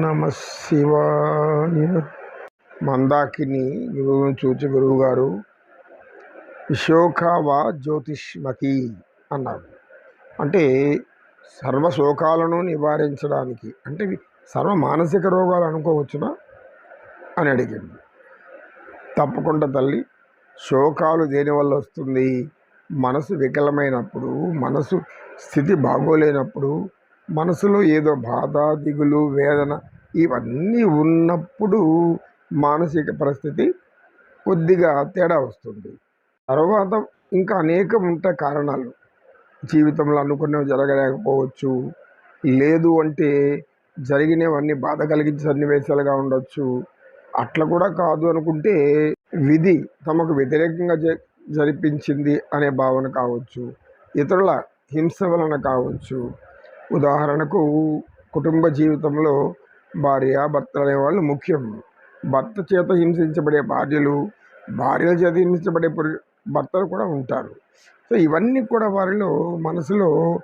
నమ శివాయ. మందాకిని గురువును చూచి గురువుగారు గారు విశోకావా జ్యోతిష్మతి అన్నారు. అంటే సర్వ శోకాలను నివారించడానికి అంటే సర్వ మానసిక రోగాలు అనుకోవచ్చునా? అని అడిగింది. తప్పకుండా తల్లి శోకాలు దేనివల్ల వస్తుంది? మనసు వికలమైనప్పుడు మనసు స్థితి బాగోలేనప్పుడు మనసులో ఏదో బాధ దిగులు వేదన ఇవన్నీ ఉన్నప్పుడు మానసిక పరిస్థితి కొద్దిగా తేడా వస్తుంది. తర్వాత ఇంకా అనేకం ఉంటాయి కారణాలు. జీవితంలో అనుకున్నవి జరగలేకపోవచ్చు. లేదు అంటే జరిగినవన్నీ బాధ కలిగించే సన్నివేశాలుగా ఉండొచ్చు. అట్లా కూడా కాదు అనుకుంటే విధి తమకు వ్యతిరేకంగా జ జరిపించింది అనే భావన కావచ్చు. ఇతరుల హింస వలన కావచ్చు. ఉదాహరణకు కుటుంబ జీవితంలో భార్య భర్త అనేవాళ్ళు ముఖ్యం. భర్త చేత హింసించబడే భార్యలు భార్యల చేత హింసించబడే పురు భర్తలు కూడా ఉంటారు. సో ఇవన్నీ కూడా వారిలో మనసులో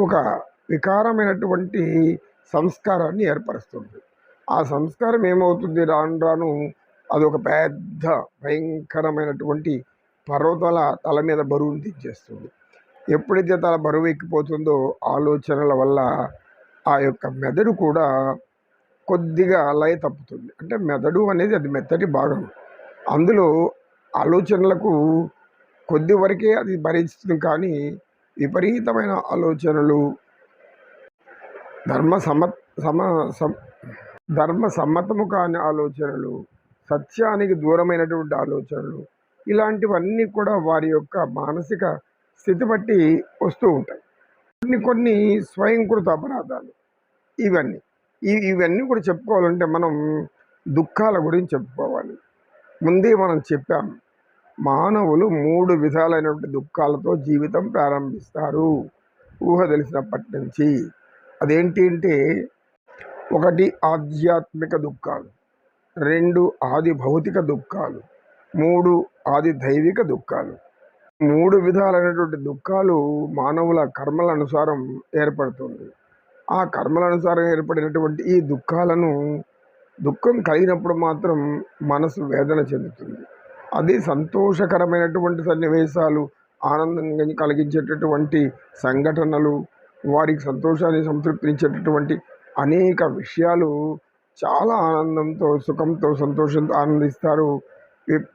ఒక వికారమైనటువంటి సంస్కారాన్ని ఏర్పరుస్తుంది. ఆ సంస్కారం ఏమవుతుంది? రాను రాను అదొక పెద్ద భయంకరమైనటువంటి పర్వతాల తల మీద బరువును తెచ్చేస్తుంది. ఎప్పుడైతే తల బరువు ఎక్కిపోతుందో ఆలోచనల వల్ల ఆ యొక్క మెదడు కూడా కొద్దిగా లయ తప్పుతుంది. అంటే మెదడు అనేది అది మెత్తటి భాగం. అందులో ఆలోచనలకు కొద్ది వరకే అది భరిస్తుంది కానీ విపరీతమైన ఆలోచనలు ధర్మ సమ సమ ధర్మ సమ్మతము కాని ఆలోచనలు సత్యానికి దూరమైనటువంటి ఆలోచనలు ఇలాంటివన్నీ కూడా వారి యొక్క మానసిక స్థితి బట్టి వస్తూ ఉంటాయి. కొన్ని కొన్ని స్వయంకృత అపరాధాలు. ఇవన్నీ. ఇవన్నీ కూడా చెప్పుకోవాలంటే మనం దుఃఖాల గురించి చెప్పుకోవాలి. ముందే మనం చెప్పాం మానవులు మూడు విధాలైనటువంటి దుఃఖాలతో జీవితం ప్రారంభిస్తారు. ఊహ తెలిసినప్పటి నుంచి. అదేంటి అంటే ఒకటి ఆధ్యాత్మిక దుఃఖాలు రెండు ఆది భౌతిక దుఃఖాలు మూడు ఆది దైవిక దుఃఖాలు. మూడు విధాలైనటువంటి దుఃఖాలు మానవుల కర్మల అనుసారం ఏర్పడుతుంది. ఆ కర్మల అనుసారం ఏర్పడినటువంటి ఈ దుఃఖాలను దుఃఖం కలిగినప్పుడు మాత్రం మనసు వేదన చెందుతుంది. అది సంతోషకరమైనటువంటి సన్నివేశాలు ఆనందంగా కలిగించేటటువంటి సంఘటనలు వారికి సంతోషాన్ని సంతృప్తించేటటువంటి అనేక విషయాలు చాలా ఆనందంతో సుఖంతో సంతోషంతో ఆనందిస్తారు.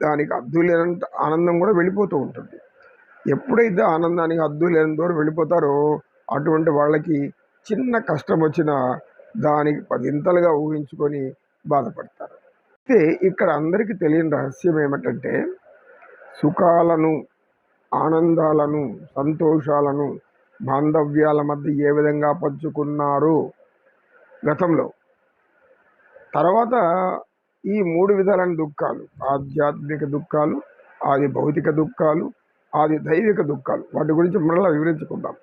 దానికి అద్దు లేనంత ఆనందం కూడా వెళ్ళిపోతూ ఉంటుంది. ఎప్పుడైతే ఆనందానికి అద్దు లేని దూరం వెళ్ళిపోతారో అటువంటి వాళ్ళకి చిన్న కష్టం వచ్చినా దానికి పదింతలుగా ఊహించుకొని బాధపడతారు. అయితే ఇక్కడ అందరికీ తెలియని రహస్యం ఏమిటంటే సుఖాలను ఆనందాలను సంతోషాలను బాంధవ్యాల మధ్య ఏ విధంగా పంచుకున్నారు గతంలో. తర్వాత ఈ మూడు విధాలైన దుఃఖాలు ఆధ్యాత్మిక దుఃఖాలు ఆది భౌతిక దుఃఖాలు అది దైవిక దుఃఖాలు. వాటి గురించి మరలా వివరించుకుందాం.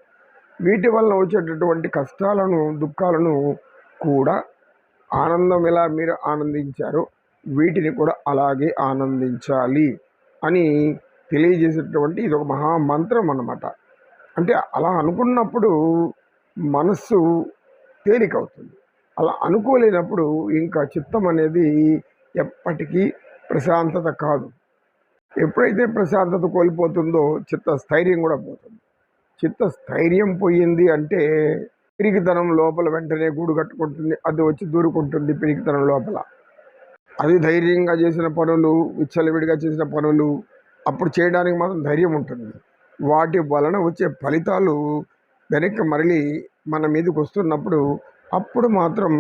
వీటి వల్ల వచ్చేటటువంటి కష్టాలను దుఃఖాలను కూడా ఆనందం ఎలా మీరు ఆనందించారో వీటిని కూడా అలాగే ఆనందించాలి అని తెలియజేసేటటువంటి ఇది ఒక మహామంత్రం అన్నమాట. అంటే అలా అనుకున్నప్పుడు మనస్సు తేలికవుతుంది. అలా అనుకోలేనప్పుడు ఇంకా చిత్తం అనేది ఎప్పటికీ ప్రశాంతత కాదు. ఎప్పుడైతే ప్రశాంతత కోల్పోతుందో చిత్తస్థైర్యం కూడా పోతుంది. చిత్తస్థైర్యం పోయింది అంటే పిరికితనం లోపల వెంటనే గూడు కట్టుకుంటుంది అది వచ్చి దూరుకుంటుంది పిరికితనం లోపల. అది ధైర్యంగా చేసిన పనులు విచ్చలవిడిగా చేసిన పనులు అప్పుడు చేయడానికి మాత్రం ధైర్యం ఉంటుంది. వాటి వలన వచ్చే ఫలితాలు వెనక్కి మరలి మన మీదకి వస్తున్నప్పుడు అప్పుడు మాత్రం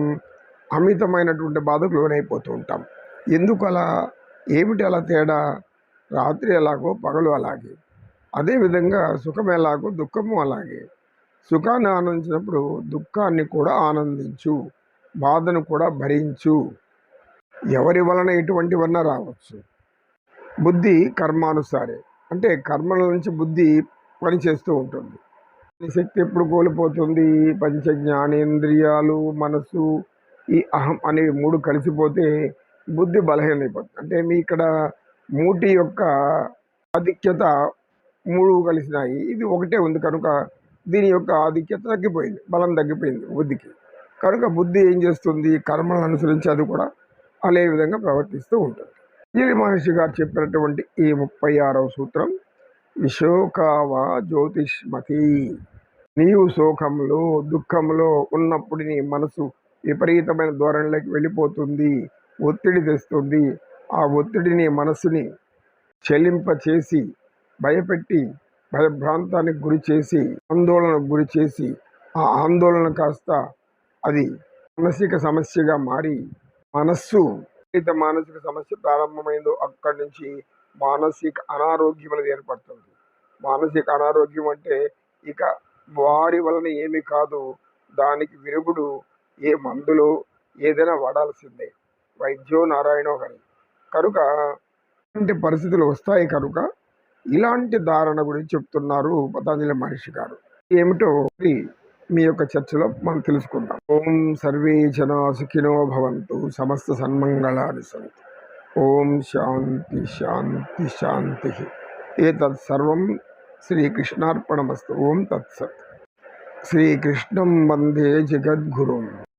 అమితమైనటువంటి బాధకు లోనైపోతూ ఉంటాం. ఎందుకు అలా ఏమిటి అలా తేడా? రాత్రి ఎలాగో పగలు అలాగే. అదేవిధంగా సుఖం ఎలాగో దుఃఖము అలాగే. సుఖాన్ని ఆనందించినప్పుడు దుఃఖాన్ని కూడా ఆనందించు. బాధను కూడా భరించు. ఎవరి వలన ఎటువంటివన్నా రావచ్చు? బుద్ధి కర్మానుసారే. అంటే కర్మల నుంచి బుద్ధి పనిచేస్తూ ఉంటుంది. శక్తి ఎప్పుడు కోల్పోతుంది? పంచ జ్ఞానేంద్రియాలు మనసు ఈ అహం అనేవి మూడు కలిసిపోతే బుద్ధి బలహీనైపోతుంది అంటే మీ ఇక్కడ మూటి యొక్క ఆధిక్యత మూడు కలిసినాయి. ఇది ఒకటే ఉంది. కనుక దీని యొక్క ఆధిక్యత తగ్గిపోయింది. బలం తగ్గిపోయింది బుద్ధికి. కనుక బుద్ధి ఏం చేస్తుంది? కర్మలను అనుసరించి అది కూడా అదే విధంగా ప్రవర్తిస్తూ ఉంటుంది. పతంజలి మహర్షి గారు చెప్పినటువంటి ఈ ముప్పై ఆరవ సూత్రం విశోకావా జ్యోతిష్మతి. నీవు శోకంలో దుఃఖంలో ఉన్నప్పుడు నీ మనసు విపరీతమైన ధోరణిలోకి వెళ్ళిపోతుంది. ఒత్తిడి తెస్తుంది. ఆ ఒత్తిడిని మనస్సుని మనసుని చెలింప భయపెట్టి భయభ్రాంతానికి గురి చేసి ఆందోళనకు గురి చేసి ఆ ఆందోళన కాస్త అది మానసిక సమస్యగా మారి మనస్సు ఏదైతే మానసిక సమస్య ప్రారంభమైందో అక్కడి నుంచి మానసిక అనారోగ్యం అనేది ఏర్పడుతుంది. మానసిక అనారోగ్యం అంటే ఇక వారి వలన ఏమి కాదు దానికి విరుగుడు ఏ మందులు ఏదైనా వాడాల్సిందే. వైద్యో నారాయణో హరి. కనుక ఇలాంటి పరిస్థితులు వస్తాయి కనుక ఇలాంటి ధారణ గురించి చెప్తున్నారు పతంజలి మహర్షి గారు. ఏమిటో మీ యొక్క చర్చలో మనం తెలుసుకుందాం. ఓం సర్వే జనా సుఖినో భవంతు సమస్త సన్మంగళాని సంతు. ఓం శాంతి శాంతి శాంతి. ఏతత్ సర్వం శ్రీకృష్ణార్పణమస్తు. ఓం తత్సత్. శ్రీకృష్ణం వందే జగద్గురుం.